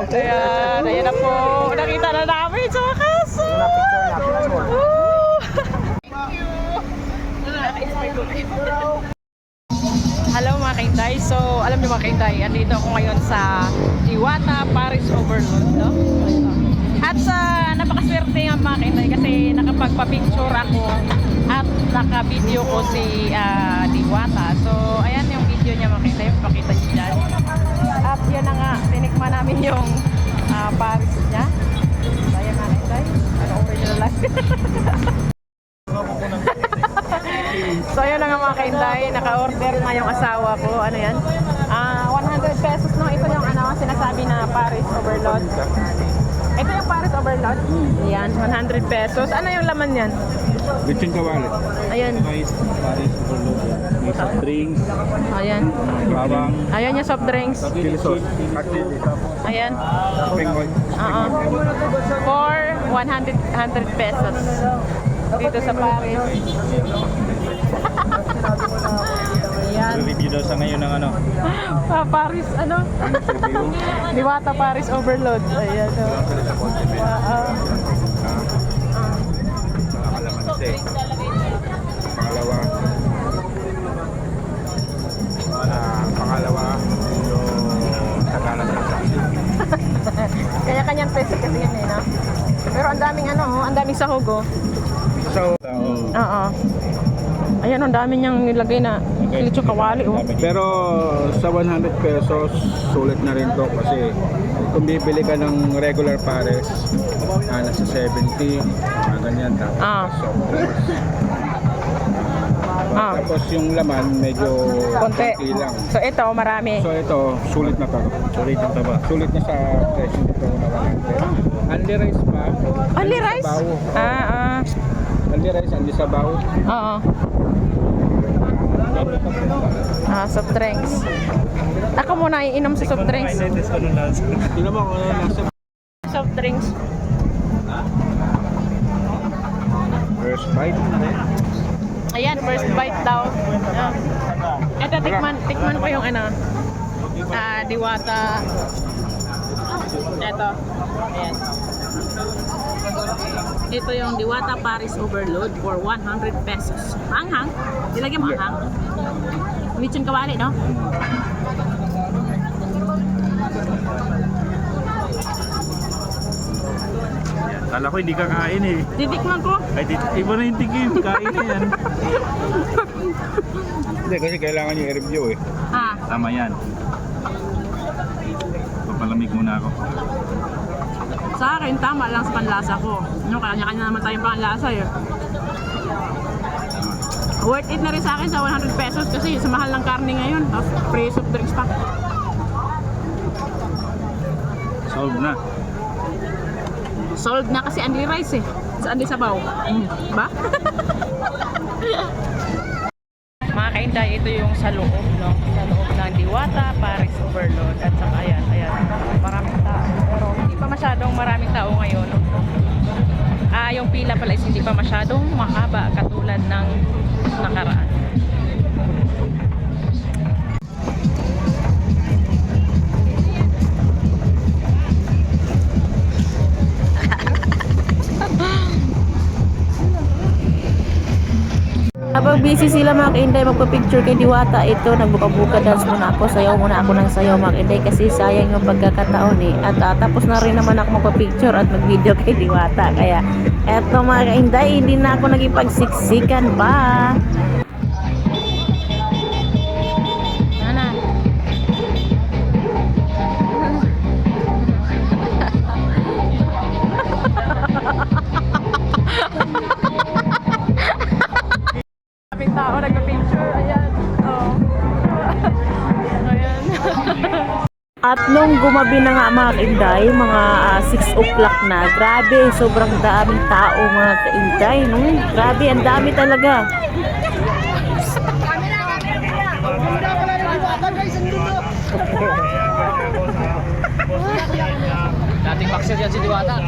Ayan, ayan na po. Nakita na namin sa wakas. Hello mga kainday. So, alam niyo mga kainday, andito ako ngayon sa Iwata Paris Overload, no? At sa napakaswerte nga mga kainday kasi nakapagpa-picture ako at naka-video ko si ah, Diwata. So, ayan yung video niya mga kainday. Pakita niyo dyan. Yung ah, Paris niya. So, ayan mga kainday. Ano original life? So ayun na nga mga kainday, naka-order na yung asawa ko. Ano yan? Ah, 100 pesos no. Ito yung ano, sinasabi na Paris Overload. Ito yung Paris Overload. Yan, 100 pesos. Ano yung laman yan? Lechon kawali. Ayan. Paris, overload. May soft drinks, Ayan. bawang, Ayan yung soft drinks. chili sauce, hot chili, Ayan. pengoy. Oo. For 100, 100 pesos. Dito sa Paris. Ayan. Review daw sa ngayon ng ano. Ah, Paris, ano? Diwata Paris Overload. Ayan. Oh. Ah, ah. Kalamansi. Pangalawa. Ang daming ano, oh, ang daming sahog, oh. So, Oo. Ayan, ang dami niyang nilagay na lechon kawali, oh. pero sa 100 pesos, sulit na rin to kasi kung bibili ka ng regular pares, ah, nasa 70, mga ganyan. Tapos, Ah. soft drinks. Ah. Tapos yung laman, medyo Konti. konti lang. So ito, marami. So ito, sulit na to. Sulit na to ba? Sulit na sa presyo nito na 100. Only rice pa. Only rice? Sabaw. Ah, ah. Only rice, only sabaw. Oo. Ah, soft drinks. Ako muna iinom sa soft drinks. Mo kung ano nasa Soft drinks. first bite. Ayan, first bite daw. Ah. Ito, tikman, tikman ko yung ano, ah, diwata. Ito. Ayan. Ito yung Diwata Paris Overload for 100 pesos. Maanghang? Ilagyan mo anghang? Lechon kawali, no? Kala ko hindi ka kain eh. Titikman ko. Ay, iba na yung tingin. Kain na yan. Hindi, kasi kailangan yung i-review eh. Ah, Tama yan. Papalamig muna ako. Sa akin, tama lang sa panlasa ko. No, kanya-kanya naman tayong panlasa eh. Worth it na rin sa akin sa 100 pesos kasi sa mahal ng karne ngayon. Tapos free soft drinks pa. Solve na. Sold na kasi Andy Rice eh. Sa Andy Sabaw. Mm. Ba? Mga kainday, ito yung sa loob, no? Sa loob ng Diwata, Paris Overload. At saka ayan, ayan. Pa masyadong maraming tao ngayon. Ah, yung pila pala is hindi pa masyadong mahaba katulad ng nakaraan. Habang busy sila mga kainday magpa-picture kay Diwata, ito nagbuka-buka dance muna ako, sayaw muna ako ng sayaw mga kainday kasi sayang yung pagkakataon eh. At ah, tapos na rin naman ako magpa-picture at mag-video kay Diwata. Kaya eto mga kainday, hindi na ako nagipagsiksikan pa. Nung gumabi na nga mga kainday, mga 6 o'clock na, grabe, sobrang daming tao mga kainday. No? Grabe, ang dami talaga. Dating boxer yan si Diwata.